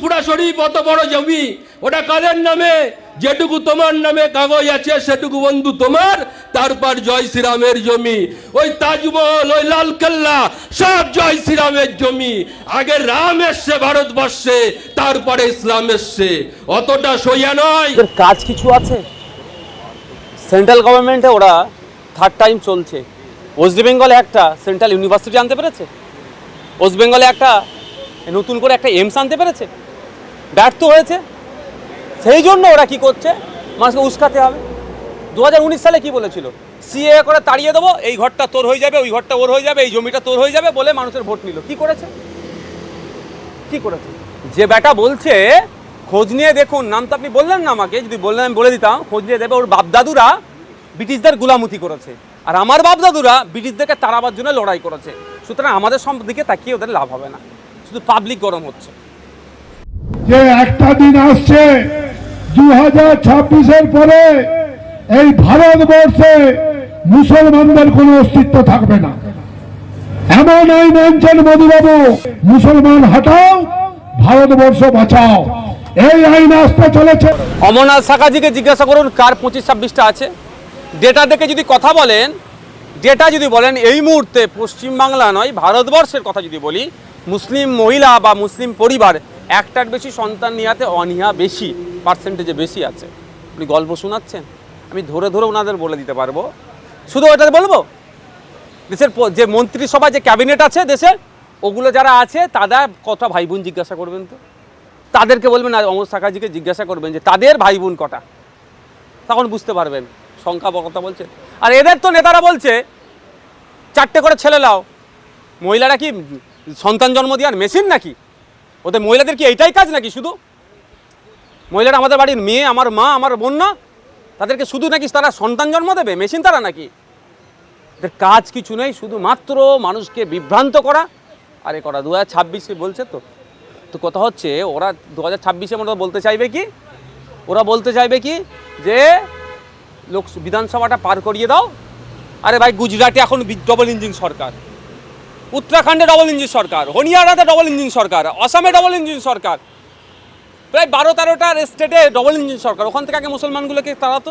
ফুফুড়া শরীফ, অত বড় জমি। ওটা কাদের নামে? যেটুকু তোমার নামে কাগজ আছে, সেটুকু বন্ধু তোমার। তারপর জয় শ্রীরামের জমি। ওই তাজমহল, ওই লালকেল্লা, সব জয় শ্রীরামের জমি। আগে রাম এসছে ভারতবর্ষে, তারপরে ইসলাম এসছে। অতটা সইয়া নয়। কাজ কিছু আছে? সেন্ট্রাল গভর্নমেন্টে ওরা থার্ড টাইম চলছে। ওয়েস্ট বেঙ্গলে একটা সেন্ট্রাল ইউনিভার্সিটি আনতে পেরেছে? ওয়েস্ট বেঙ্গলে একটা, নতুন করে একটা এমস আনতে পেরেছে? ব্যর্থ হয়েছে। সেই জন্য ওরা কি করছে? মানুষকে উস্কাতে হবে। দু হাজার উনিশ সালে কি বলেছিল? সিএ করে তাড়িয়ে দেবো, এই ঘরটা তোর হয়ে যাবে, ওই ঘরটা ওর হয়ে যাবে, এই জমিটা তোর হয়ে যাবে বলে মানুষের ভোট নিল। কি করেছে? কি করেছে? যে বেটা বলছে, খোঁজ নিয়ে দেখুন, নাম তো আপনি বললেন না আমাকে, যদি বললেন আমি বলে দিতাম, খোঁজ নিয়ে দেবে ওর বাপদাদুরা ব্রিটিশদের গুলামুতি করেছে। আর আমার বাপদাদুরা ব্রিটিশদেরকে তাড়াবার জন্য লড়াই করেছে। সুতরাং আমাদের সব দিকে তাকিয়ে ওদের লাভ হবে না। শুধু পাবলিক গরম হচ্ছে। যে একটা দিন আসছে দু হাজার ছাব্বিশের পরে এই ভারতবর্ষে মুসলমানদের কোনো অস্তিত্ব থাকবে না। এমন আইন আনছেন মোদীবাবু মুসলমান হটাও, ভারতবর্ষ বাঁচাও। এই আইন আসতে চলেছে। অমরনাথ শাখাজিকে জিজ্ঞাসা করুন, কার পঁচিশ ছাব্বিশটা আছে? ডেটা দেখে যদি কথা বলেন, ডেটা যদি বলেন, এই মুহূর্তে পশ্চিমবাংলা নয়, ভারতবর্ষের কথা যদি বলি, মুসলিম মহিলা বা মুসলিম পরিবার একটার বেশি সন্তান নেওয়াতে অনীহা বেশি পার্সেন্টেজে বেশি আছে। আপনি গল্প শোনাচ্ছেন, আমি ধরে ধরে ওনাদের বলে দিতে পারব। শুধু ওটা বলব? দেশের যে মন্ত্রিসভা যে ক্যাবিনেট আছে দেশের, ওগুলো যারা আছে, তারা কটা ভাই বোন জিজ্ঞাসা করবেন তো? তাদেরকে বলবেন, আর অমর শাখাজিকে জিজ্ঞাসা করবেন যে, তাদের ভাই বোন কটা? তখন বুঝতে পারবেন সংখ্যা কথা বলছে। আর এদের তো নেতারা বলছে, চারটে করে ছেলে লাও মহিলারা কি সন্তান জন্ম দেওয়ার মেশিন নাকি? ওদের মহিলাদের কি এইটাই কাজ নাকি শুধু? মহিলারা আমাদের বাড়ির মেয়ে, আমার মা, আমার বোন না তাদেরকে শুধু নাকি তারা সন্তান জন্ম দেবে? মেশিন তারা নাকি? এদের কাজ কিছু নেই, শুধুমাত্র মানুষকে বিভ্রান্ত করা। আর করা দু হাজার ছাব্বিশে বলছে তো। তো কথা হচ্ছে, ওরা দু হাজার ছাব্বিশে মতো বলতে চাইবে কি? ওরা বলতে চাইবে কি? যে লোক বিধানসভাটা পার করিয়ে দাও। আরে ভাই, গুজরাটে এখন ডবল ইঞ্জিন সরকার। উত্তরাখণ্ডে ডবল ইঞ্জিন সরকার হরিয়ানাতে ডবল ইঞ্জিন সরকার আসামে ডবল ইঞ্জিন সরকার। প্রায় বারো তেরোটার স্টেটে ডবল ইঞ্জিন সরকার। ওখান থেকে আগে মুসলমানগুলোকে তাড়াতো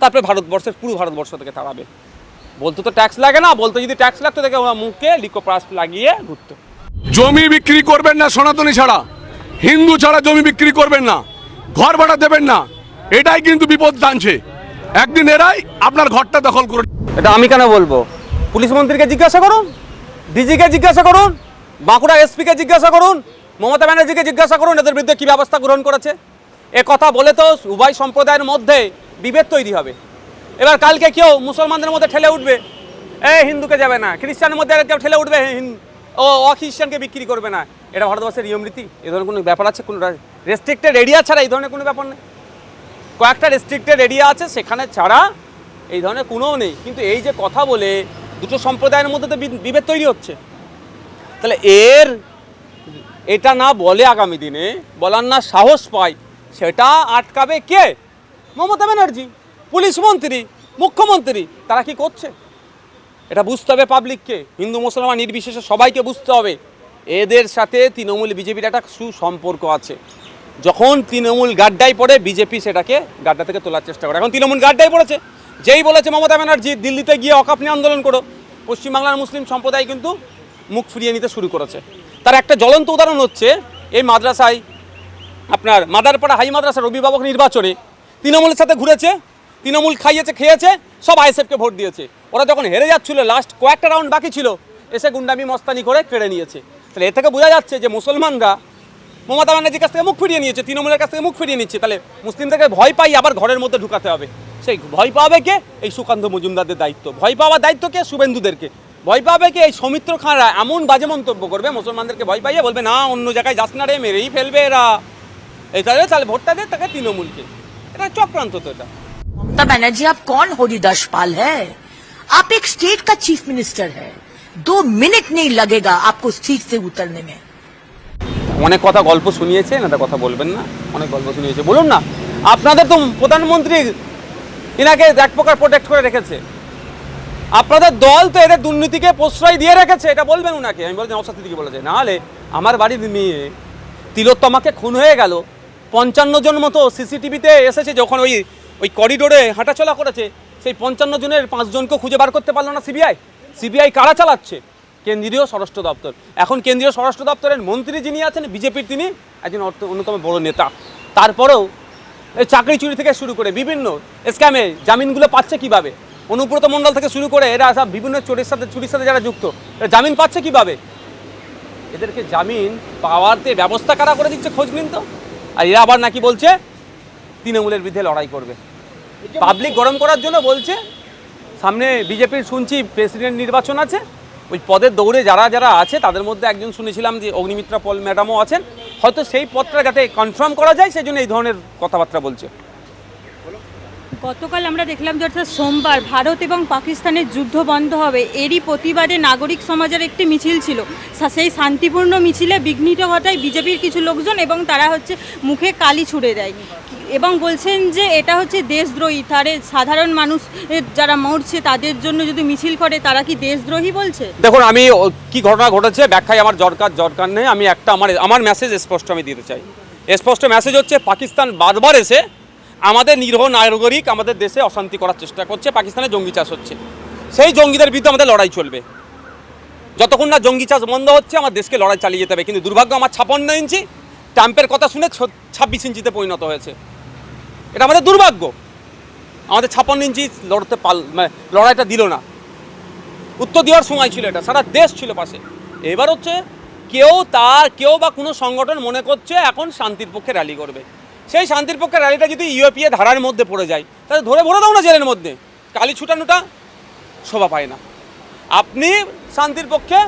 তারপরে ভারতবর্ষের পুরো ভারতবর্ষ থেকে তাড়াবে। বলতে তো ট্যাক্স লাগে না বলতে যদি ট্যাক্স লাগতো দেখে ওরা মুখে লিকোপ্রাস লাগিয়ে ঘুরতো। জমি বিক্রি করবেন না সনাতনী ছাড়া। হিন্দু ছাড়া জমি বিক্রি করবেন না। ঘর ভাড়া দেবেন না। এটাই কিন্তু বিপদ টানছে। একদিন এরাই আপনার ঘরটা দখল করে এটা আমি কেন বলব? পুলিশ মন্ত্রীকে জিজ্ঞাসা করুন ডিজিকে জিজ্ঞাসা করুন বাঁকুড়া এসপিকে জিজ্ঞাসা করুন, মমতা ব্যানার্জিকে জিজ্ঞাসা করুন, এদের বিরুদ্ধে কী ব্যবস্থা গ্রহণ করেছে। এ কথা বলে তো উভয় সম্প্রদায়ের মধ্যে বিভেদ তৈরি হবে। এবার কালকে কেউ মুসলমানদের মধ্যে ঠেলে উঠবে? এ, হিন্দুকে যাবে না। খ্রিস্টানের মধ্যে কেউ ঠেলে উঠবে? ও, অখ্রিস্টানকে বিক্রি করবে না। এটা ভারতবর্ষের নিয়ম রীতি। এ ধরনের কোনো ব্যাপার আছে? কোনো রেস্ট্রিক্টেড এরিয়া ছাড়া এই ধরনের কোনো ব্যাপার নেই। কয়েকটা রেস্ট্রিক্টেড এরিয়া আছে, সেখানে ছাড়া এই ধরনের কোনোও নেই। কিন্তু এই যে কথা বলে দুটো সম্প্রদায়ের মধ্যে তো বিভেদ তৈরি হচ্ছে। তাহলে এর, এটা না বলে আগামী দিনে বলার না সাহস পায় সেটা আটকাবে কে? মমতা ব্যানার্জি, পুলিশ মন্ত্রী, মুখ্যমন্ত্রী, তারা কি করছে? এটা বুঝতে হবে পাবলিককে হিন্দু, মুসলমান, নির্বিশেষে সবাইকে বুঝতে হবে। এদের সাথে তৃণমূল, বিজেপির একটা সুসম্পর্ক আছে। যখন তৃণমূল গাড্ডায় পড়ে, বিজেপি সেটাকে গাড্ডা থেকে তোলার চেষ্টা করে। এখন তৃণমূল গাড্ডায় পড়েছে। যেই বলেছে মমতা ব্যানার্জি, দিল্লিতে গিয়ে অকাপ নিয়ে আন্দোলন করো। পশ্চিমবাংলার মুসলিম সম্প্রদায় কিন্তু মুখ ফিরিয়ে নিতে শুরু করেছে। তার একটা জ্বলন্ত উদাহরণ হচ্ছে, এই মাদ্রাসায় আপনার মাদারপাড়া হাই মাদ্রাসার অভিভাবক নির্বাচনে তৃণমূলের সাথে ঘুরেছে, তৃণমূল খাইয়েছে, খেয়েছে, সব আইএসএফকে ভোট দিয়েছে। ওরা যখন হেরে যাচ্ছিল লাস্ট কয়েকটা রাউন্ড বাকি ছিল, এসে গুন্ডামি, মস্তানি করে কেড়ে নিয়েছে। তাহলে এ থেকে বোঝা যাচ্ছে যে মুসলমানরা মমতা ব্যানার্জির কাছ থেকে মুখ ফিরিয়ে নিয়েছে তৃণমূলের কাছ থেকে মুখ ফিরিয়ে নিচ্ছে তাহলে মুসলিমদেরকে ভয় পাই আবার ঘরের মধ্যে ঢুকাতে হবে সেই ভয় পাবে কে এই সুকান্ত মজুমদারদের দায়িত্ব ভয় পাওয়ার দায়িত্ব কে শুভেন্দুদেরকে ভয় পাবে কি এই সৌমিত্র খাঁরা এমন বাজে মন্তব্য করবে মুসলমানদেরকে ভয় পাইয়ে বলবে না অন্য জায়গায় যাস না রে মেরেই ফেলবে এরা এই তাহলে তাহলে ভোটটা দে তাকে তৃণমূলকে এটা চক্রান্ত তো এটা ममता बनर्जी आप कौन हरिदास पाल है आप एक स्टेट का चीफ मिनिस्टर है दो मिनट नहीं लगेगा आपको सीट से उतरने में অনেক কথা গল্প শুনিয়েছে না কথা বলবেন না, অনেক গল্প শুনিয়েছে। বলুন না, আপনাদের তো প্রধানমন্ত্রী এনাকে এক প্রকার প্রোটেক্ট করে রেখেছে। আপনাদের দল তো এদের দুর্নীতিকে প্রশ্রয় দিয়ে রেখেছে, এটা বলবেন ওনাকে আমি বলছি নবসাদ দিকে বলেছে নাহলে আমার বাড়ির মেয়ে তিলোত্তমাকে খুন হয়ে গেল। পঞ্চান্ন জন মতো সিসিটিভিতে এসেছে যখন ওই ওই করিডোরে হাঁটাচলা করেছে। সেই পঞ্চান্ন জনের পাঁচজনকে খুঁজে বার করতে পারল না সিবিআই। সিবিআই কারা চালাচ্ছে? কেন্দ্রীয় স্বরাষ্ট্র দপ্তর। এখন কেন্দ্রীয় স্বরাষ্ট্র দপ্তরের মন্ত্রী যিনি আছেন বিজেপির তিনি একজন অর্থ- অন্যতম বড় নেতা। তারপরেও এই চাকরি চুরি থেকে শুরু করে বিভিন্ন স্ক্যামে জামিনগুলো পাচ্ছে কীভাবে? অনুব্রত মণ্ডল থেকে শুরু করে এরা সব বিভিন্ন চোরের সাথে চুরির সাথে যারা যুক্ত এরা জামিন পাচ্ছে কীভাবে? এদেরকে জামিন পাওয়াতে ব্যবস্থা কারা করে দিচ্ছে খোঁজ নিন তো। আর এরা আবার নাকি বলছে তৃণমূলের বিরুদ্ধে লড়াই করবে। পাবলিক গরম করার জন্য বলছে সামনে বিজেপির শুনছি প্রেসিডেন্ট নির্বাচন আছে ওই পদের দৌড়ে যারা যারা আছে, তাদের মধ্যে একজন শুনেছিলাম যে অগ্নিমিত্রা পল ম্যাডামও আছেন। হয়তো সেই পদটা যাতে কনফার্ম করা যায় সেই জন্য এই ধরনের কথাবার্তা বলছে। গতকাল আমরা দেখলাম যে অর্থাৎ সোমবার ভারত এবং পাকিস্তানের যুদ্ধ বন্ধ হবে। এরই প্রতিবাদে নাগরিক সমাজের একটি মিছিল ছিল। সেই শান্তিপূর্ণ মিছিলে বিঘ্নিত ঘটায় বিজেপির কিছু লোকজন এবং তারা হচ্ছে মুখে কালি ছুড়ে দেয়। এবং বলছেন যে এটা হচ্ছে দেশদ্রোহী। তারে সাধারণ মানুষ যারা মরছে তাদের জন্য যদি মিছিল করে তারা কি দেশদ্রোহী বলছে? দেখুন, আমি কি ঘটনা ঘটেছে ব্যাখ্যায় আমার দরকার দরকার নেই। আমি একটা আমার আমার মেসেজ স্পষ্ট আমি দিতে চাই। স্পষ্ট মেসেজ হচ্ছে পাকিস্তান বারবার এসে আমাদের নিরহ নাগরিক আমাদের দেশে অশান্তি করার চেষ্টা করছে, পাকিস্তানে জঙ্গি চাষ হচ্ছে। সেই জঙ্গিদের বিরুদ্ধে আমাদের লড়াই চলবে। যতক্ষণ না জঙ্গি চাষ বন্ধ হচ্ছে, আমার দেশকে লড়াই চালিয়ে যেতে হবে। কিন্তু দুর্ভাগ্য, আমার ছাপান্ন ইঞ্চি ট্রাম্পের কথা শুনে ছাব্বিশ ইঞ্চিতে পরিণত হয়েছে। এটা আমাদের দুর্ভাগ্য। আমাদের ছাপান্ন ইঞ্চি লড়তে পাল মানে লড়াইটা দিল না। উত্তর দেওয়ার সময় ছিল এটা, সারা দেশ ছিল পাশে। এবার হচ্ছে কেউ তার, কেউ বা কোনো সংগঠন মনে করছে এখন শান্তির পক্ষে র্যালি করবে। সেই শান্তির পক্ষে র্যালিটা যদি ইউএপিএ ধারার মধ্যে পড়ে যায়, তাহলে ধরে ভরে দাও না জেলের মধ্যে। কালি ছুটানোটা শোভা পায় না। আপনি শান্তির পক্ষে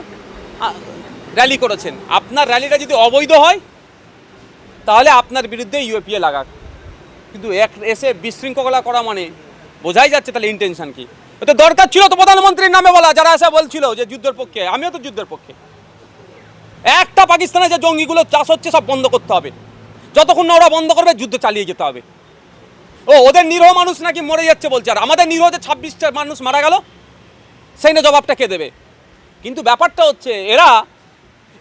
র্যালি করেছেন। আপনার র্যালিটা যদি অবৈধ হয়, তাহলে আপনার বিরুদ্ধে ইউএপিএ লাগাক। কিন্তু এক এসে বিশৃঙ্খলা করা মানে বোঝাই যাচ্ছে তাহলে ইন্টেনশন কি। ওতে দরকার ছিল তো প্রধানমন্ত্রীর নামে বলা, যারা এসে বলছিল যে যুদ্ধের পক্ষে, আমিও তো যুদ্ধের পক্ষে। একটা পাকিস্তানে যে জঙ্গিগুলো চাষ হচ্ছে সব বন্ধ করতে হবে। যতক্ষণ না ওরা বন্ধ করবে, যুদ্ধ চালিয়ে যেতে হবে। ও, ওদের নিরহ মানুষ নাকি মরে যাচ্ছে বলছে আর আমাদের নিরহ যে ছাব্বিশটা মানুষ মারা গেল সেই না জবাবটা কে দেবে? কিন্তু ব্যাপারটা হচ্ছে, এরা,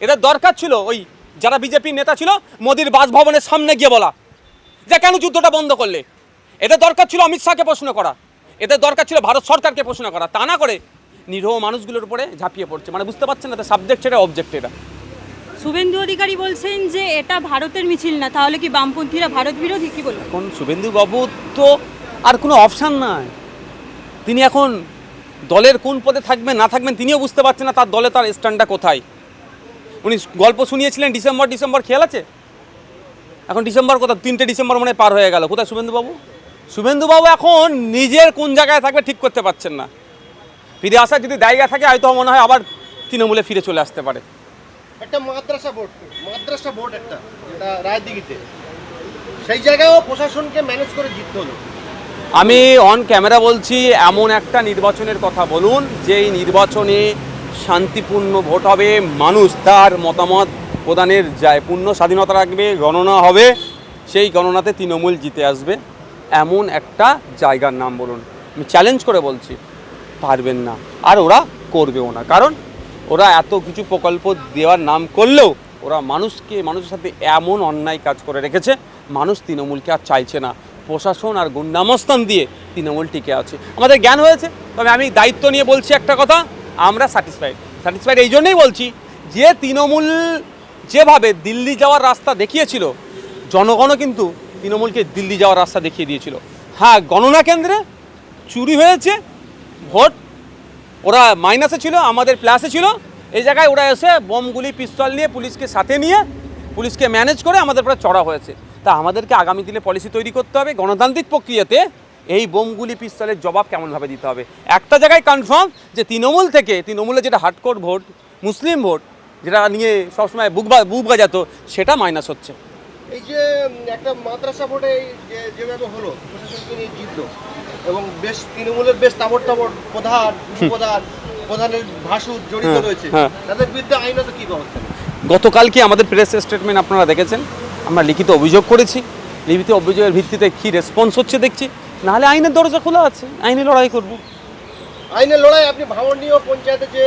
এদের দরকার ছিল ওই যারা বিজেপির নেতা ছিল, মোদির বাসভবনের সামনে গিয়ে বলা যে, কেন যুদ্ধটা বন্ধ করলে? এদের দরকার ছিল অমিত শাহকে প্রশ্ন করা। এদের দরকার ছিল ভারত সরকারকে প্রশ্ন করা। তা না করে নিরহ মানুষগুলোর উপরে ঝাঁপিয়ে পড়ছে। মানে বুঝতে পারছেন না সাবজেক্ট এটা অবজেক্ট এটা। শুভেন্দু অধিকারী বলছেন যে এটা ভারতের মিছিল না, তাহলে কি বামপন্থীরা ভারত বিরোধী? কি বলবেন? এখন শুভেন্দু বাবু তো আর কোনো অপশান নাই। তিনি এখন দলের কোন পদে থাকবেন, না থাকবেন তিনিও বুঝতে পারছেন না তার দলে তার স্ট্যান্ডটা কোথায়। উনি গল্প শুনিয়েছিলেন, ডিসেম্বর ডিসেম্বর খেয়াল আছে? এখন ডিসেম্বর কোথায়? তিনটে ডিসেম্বর মনে পার হয়ে গেল। কোথায় শুভেন্দুবাবু শুভেন্দুবাবু এখন নিজের কোন জায়গায় থাকবে ঠিক করতে পারছেন না। ফিরে আসার যদি জায়গা থাকে, হয়তো মনে হয় আবার তৃণমূলে ফিরে চলে আসতে পারে। একটা মাদ্রাসা বোর্ড মাদ্রাসা বোর্ড একটা, যেটা রায়দিঘিতে। সেই জায়গায়ও প্রশাসনকে ম্যানেজ করে জিততে হলো। আমি অন ক্যামেরা বলছি, এমন একটা নির্বাচনের কথা বলুন, যেই নির্বাচনে শান্তিপূর্ণ ভোট হবে, মানুষ তার মতামত প্রদানের যায় পূর্ণ স্বাধীনতা রাখবে, গণনা হবে, সেই গণনাতে তৃণমূল জিতে আসবে। এমন একটা জায়গার নাম বলুন। আমি চ্যালেঞ্জ করে বলছি, পারবেন না, আর ওরা করবেও না। কারণ ওরা এত কিছু প্রকল্প দেওয়ার নাম করলেও ওরা মানুষকে, মানুষের সাথে এমন অন্যায় কাজ করে রেখেছে, মানুষ তৃণমূলকে আর চাইছে না। প্রশাসন আর গুন্ডামস্তান দিয়ে তৃণমূল টিকে আছে। আমাদের জ্ঞান হয়েছে, তবে আমি দায়িত্ব নিয়ে বলছি একটা কথা, আমরা স্যাটিসফাইড স্যাটিসফাইড এই জন্যই বলছি যে তৃণমূল যেভাবে দিল্লি যাওয়ার রাস্তা দেখিয়েছিল, জনগণও কিন্তু তৃণমূলকে দিল্লি যাওয়ার রাস্তা দেখিয়ে দিয়েছিল। হ্যাঁ গণনা কেন্দ্রে চুরি হয়েছে, ভোট ওরা মাইনাসে ছিল, আমাদের প্লাসে ছিল। এই জায়গায় ওরা এসে বোমগুলি, পিস্তল নিয়ে পুলিশকে সাথে নিয়ে পুলিশকে ম্যানেজ করে আমাদের উপরে চড়া হয়েছে। তা আমাদেরকে আগামী দিনে পলিসি তৈরি করতে হবে গণতান্ত্রিক প্রক্রিয়াতে। এই বোমগুলি, পিস্তলের জবাব কেমনভাবে দিতে হবে? একটা জায়গায় কনফার্ম যে তৃণমূল থেকে তৃণমূলের যেটা হার্ডকোর ভোট, মুসলিম ভোট, যেটা নিয়ে সবসময় বুক বুক বাজাতো, সেটা মাইনাস হচ্ছে। এই যে একটা মাদ্রাসা যে, যেভাবে হলো প্রশাসনকে নিয়ে জিতলো? এবং বেশ তৃণমূলের বেশ তাবর তাবর প্রধান প্রধান প্রধানের ভাসুর জড়িত হ্যাঁ, রয়েছে। হ্যাঁ। তাদের বিরুদ্ধে আইনত কি ব্যবস্থা? নেবে? গতকালকে আমাদের প্রেস স্টেটমেন্ট আপনারা দেখেছেন। আমরা লিখিত অভিযোগ করেছি। লিখিত অভিযোগের ভিত্তিতে কি রেসপন্স হচ্ছে দেখছি। নাহলে আইনের দরজা খোলা আছে। আইনে লড়াই করব। আইনের লড়াই আপনি ভাঙনীয় পঞ্চায়েতে যে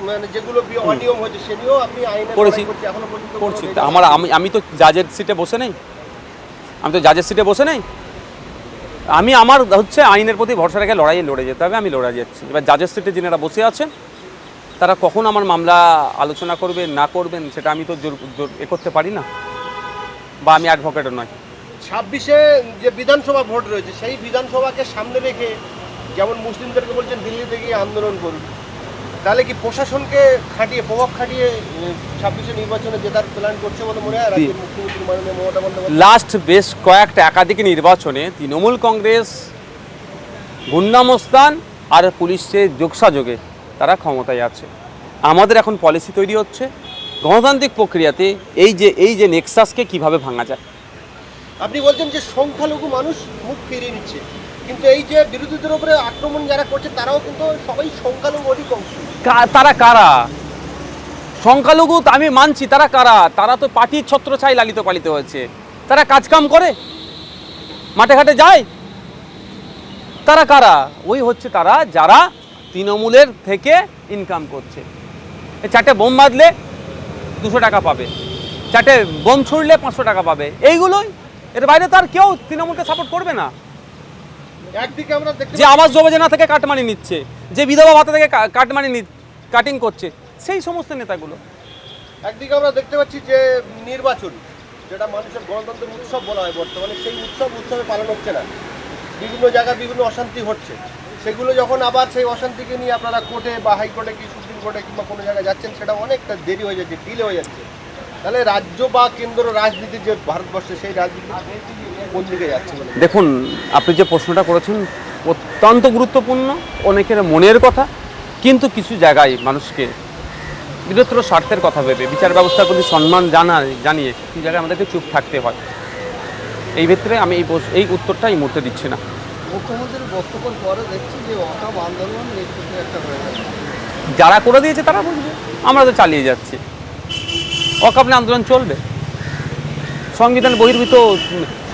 মানে যেগুলো অনিয়ম হয়েছে সে আপনি আইনের করেছি। এখনও পর্যন্ত করছি। আমার আমি আমি তো জাজের সিটে বসে নেই। আমি তো জাজের সিটে বসে নেই। আমি আমার হচ্ছে আইনের প্রতি ভরসা রেখে লড়াই লড়ে যেতে হবে, আমি লড়াই যাচ্ছি। এবার জাজের সিটে যিনারা বসে আছেন, তারা কখন আমার মামলা আলোচনা করবেন, না করবেন, সেটা আমি তো জোর জোর এ করতে পারি না। বা আমি অ্যাডভোকেটও নয় ছাব্বিশে যে বিধানসভা ভোট রয়েছে, সেই বিধানসভাকে সামনে রেখে যেমন মুসলিমদেরকে বলছেন দিল্লি থেকে আন্দোলন করুন। তাহলে কি প্রশাসনকে খাটিয়ে প্রভাব খাটিয়ে ছাব্বিশে নির্বাচনে জেতার প্ল্যান করছে বলে মনে হয়? রাজ্যের মুখ্যমন্ত্রী মাননীয় মমতা বন্দ্যোপাধ্যায়? লাস্ট বেশ কয়েকটা একাধিক নির্বাচনে তৃণমূল কংগ্রেস গুন্ডামস্তান আর পুলিশের যোগসাযোগে তারা ক্ষমতায় আছে। আমাদের এখন পলিসি তৈরি হচ্ছে। গণতান্ত্রিক প্রক্রিয়াতে এই যে এই যে নেক্সাসকে কীভাবে ভাঙা যায়? আপনি বলছেন যে সংখ্যালঘু মানুষ মুখ ফিরিয়ে নিচ্ছে। কিন্তু এই যে বিরোধীদের উপরে আক্রমণ যারা করছে তারাও কিন্তু সবাই সংখ্যালঘু অধিক অংশ তারা কারা? সংখ্যালঘু আমি মানছি তারা কারা? তারা তো পার্টির ছত্র ছাই লালিত পালিত হয়েছে। তারা কাজকাম করে? মাঠে ঘাটে যায়? তারা কারা? ওই হচ্ছে তারা যারা তৃণমূলের থেকে ইনকাম করছে। এই চারটে বোম বাঁধলে দুশো টাকা পাবে। চারটে বোম ছুড়লে পাঁচশো টাকা পাবে। এইগুলোই? এর বাইরে তো আর কেউ তৃণমূলকে সাপোর্ট করবে না। একদিকে আমরা যে আবাস যোজনা থেকে কাটমানি নিচ্ছে যে বিধবা ভাতা থেকে কাটমানি নি- কাটিং করছে সেই সমস্ত নেতাগুলো। একদিকে আমরা দেখতে পাচ্ছি যে নির্বাচন যেটা মানুষের গণতন্ত্রের উৎসব বলা হয় বর্তমানে সেই উৎসব উৎসবে পালন হচ্ছে না। বিভিন্ন জায়গায় বিভিন্ন অশান্তি হচ্ছে। সেগুলো যখন আবার সেই অশান্তিকে নিয়ে আপনারা কোর্টে বা হাইকোর্টে কি সুপ্রিম কোর্টে কিংবা কোনো জায়গায় যাচ্ছেন সেটা অনেকটা দেরি হয়ে যাচ্ছে ডিলে হয়ে যাচ্ছে। তাহলে রাজ্য বা কেন্দ্র রাজনীতি যে ভারতবর্ষে সেই রাজনীতি কোন দিকে যাচ্ছে দেখুন আপনি যে প্রশ্নটা করেছেন অত্যন্ত গুরুত্বপূর্ণ অনেকের মনের কথা। কিন্তু কিছু জায়গায় মানুষকে বৃহত্তর স্বার্থের কথা ভেবে বিচার ব্যবস্থার প্রতি সম্মান জানা জানিয়ে কিছু জায়গায় আমাদেরকে চুপ থাকতে হয়। এই ক্ষেত্রে আমি এই এই উত্তরটা এই মুহূর্তে দিচ্ছি না। মুখ্যমন্ত্রীর বক্তব্যের পরে দেখছি যে অকাপ আন্দোলন একটা হয়ে গেছে। যারা করে দিয়েছে তারা বুঝবে আমরা তো চালিয়ে যাচ্ছি। অকাপনে আন্দোলন চলবে। সংবিধান বহির্ভূত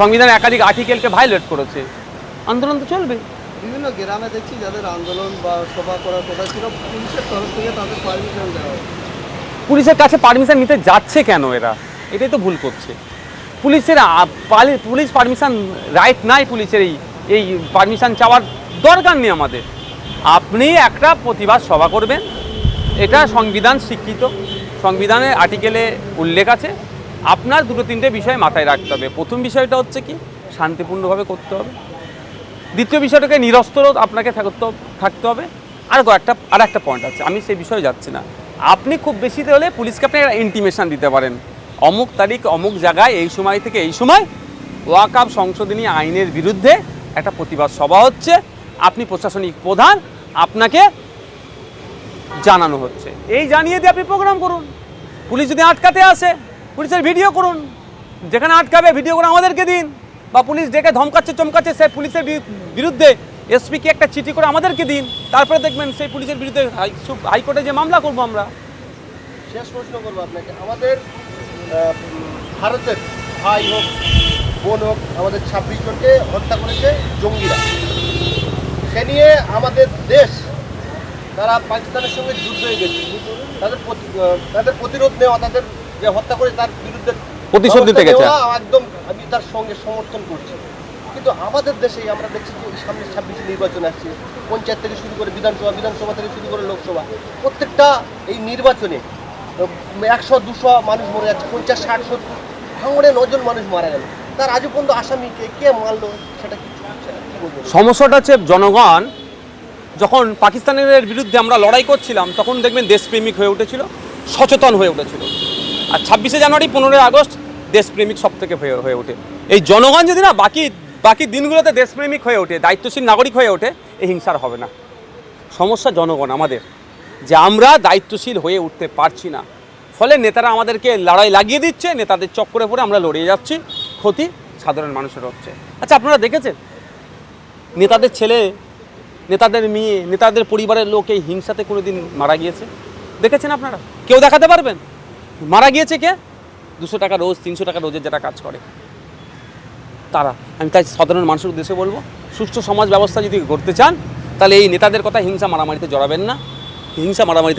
সংবিধান একাধিক আর্টিকেলকে ভায়োলেট করেছে। আন্দোলন তো চলবে বিভিন্ন গ্রামে দেখছি যাদের আন্দোলন বা সভা করার কথা ছিল, পুলিশের তরফ থেকে তাদের পারমিশন দেওয়া পুলিশের কাছে পারমিশন নিতে যাচ্ছে কেন এরা? এটাই তো ভুল করছে। পুলিশের পালি- পুলিশ পারমিশন রাইট নাই পুলিশের এই এই পারমিশন চাওয়ার দরকার নেই আমাদের। আপনি একটা প্রতিবাদ সভা করবেন, এটা সংবিধান স্বীকৃত। সংবিধানের আর্টিকেলে উল্লেখ আছে, আপনার দুটো তিনটে বিষয় মাথায় রাখতে হবে। প্রথম বিষয়টা হচ্ছে কি, শান্তিপূর্ণভাবে করতে হবে। দ্বিতীয় বিষয়টাকে নিরস্ত্র আপনাকে থাকতে হবে। আর একটা আর একটা পয়েন্ট আছে, আমি সেই বিষয়ে যাচ্ছি না। আপনি খুব বেশি হলে পুলিশকে আপনি একটা ইন্টিমেশন দিতে পারেন। অমুক তারিখ, অমুক জায়গায়, এই সময় থেকে এই সময় ওয়াকাপ সংশোধনী আইনের বিরুদ্ধে একটা প্রতিবাদ সভা হচ্ছে। আপনি প্রশাসনিক প্রধান, আপনাকে জানানো হচ্ছে। এই জানিয়ে দিয়ে আপনি প্রোগ্রাম করুন। পুলিশ যদি আটকাতে আসে, পুলিশের ভিডিও করুন। যেখানে আটকাবে ভিডিও করে আমাদেরকে দিন। বা পুলিশ ডেকে ধমকাচ্ছে চমকাচ্ছে সেই পুলিশের বিরুদ্ধে এসপিকে একটা চিঠি করে আমাদেরকে দিন। তারপরে দেখবেন সেই পুলিশের বিরুদ্ধে হাইকোর্টে যে মামলা করব আমরা। শেষ প্রশ্ন করব আপনাকে। আমাদের ভারতের ভাই হোক বোন হোক আমাদের ছাব্বিশ জনকে হত্যা করেছে জঙ্গিরা। সে নিয়ে আমাদের দেশ তারা পাকিস্তানের সঙ্গে যুদ্ধ হয়ে গেছে। তাদের প্রতি- তাদের প্রতিরোধ নেওয়া তাদের যে হত্যা করে তার বিরুদ্ধে প্রতিশোধ নিতে গেছে। একদম তার সঙ্গে সমর্থন করছে। কিন্তু আমাদের দেশেই আমরা দেখছি যে সামনে ছাব্বিশে নির্বাচন আসছে, পঞ্চায়েত থেকে শুরু করে বিধানসভা বিধানসভা থেকে শুরু করে লোকসভা। প্রত্যেকটা এই নির্বাচনে একশো, দুশো মানুষ মরে যাচ্ছে, পঞ্চাশ, ষাট, সত্তর, ভাঙড়ে নজন মানুষ মারা গেল। তার আজও পর্যন্ত আসামিকে কে মারলো, সেটা কি সমস্যাটা হচ্ছে জনগণ, যখন পাকিস্তানের বিরুদ্ধে আমরা লড়াই করছিলাম, তখন দেখবেন দেশপ্রেমিক হয়ে উঠেছিল, সচেতন হয়ে উঠেছিল। আর ছাব্বিশে জানুয়ারি, পনেরোই আগস্ট দেশপ্রেমিক সব থেকে হয়ে ওঠে। এই জনগণ যদি না বাকি বাকি দিনগুলোতে দেশপ্রেমিক হয়ে ওঠে, দায়িত্বশীল নাগরিক হয়ে ওঠে, এই হিংসার হবে না। সমস্যা জনগণ, আমাদের। যে আমরা দায়িত্বশীল হয়ে উঠতে পারছি না। ফলে নেতারা আমাদেরকে লড়াই লাগিয়ে দিচ্ছে, নেতাদের চক্করে পড়ে আমরা লড়িয়ে যাচ্ছি, ক্ষতি সাধারণ মানুষের হচ্ছে। আচ্ছা আপনারা দেখেছেন? নেতাদের ছেলে, নেতাদের মেয়ে, নেতাদের পরিবারের লোক এই হিংসাতে কোনো দিন মারা গিয়েছে? দেখেছেন আপনারা? কেউ দেখাতে পারবেন? মারা গিয়েছে কে? দুশো টাকা রোজ, তিনশো টাকা রোজের যেটা কাজ করে। তারা, আমি তাই সাধারণ মানুষের উদ্দেশ্যে বলব সুস্থ সমাজ ব্যবস্থা যদি করতে চান, তাহলে এই নেতাদের কথা হিংসা মারামারিতে জড়াবেন না। হিংসা মারামারি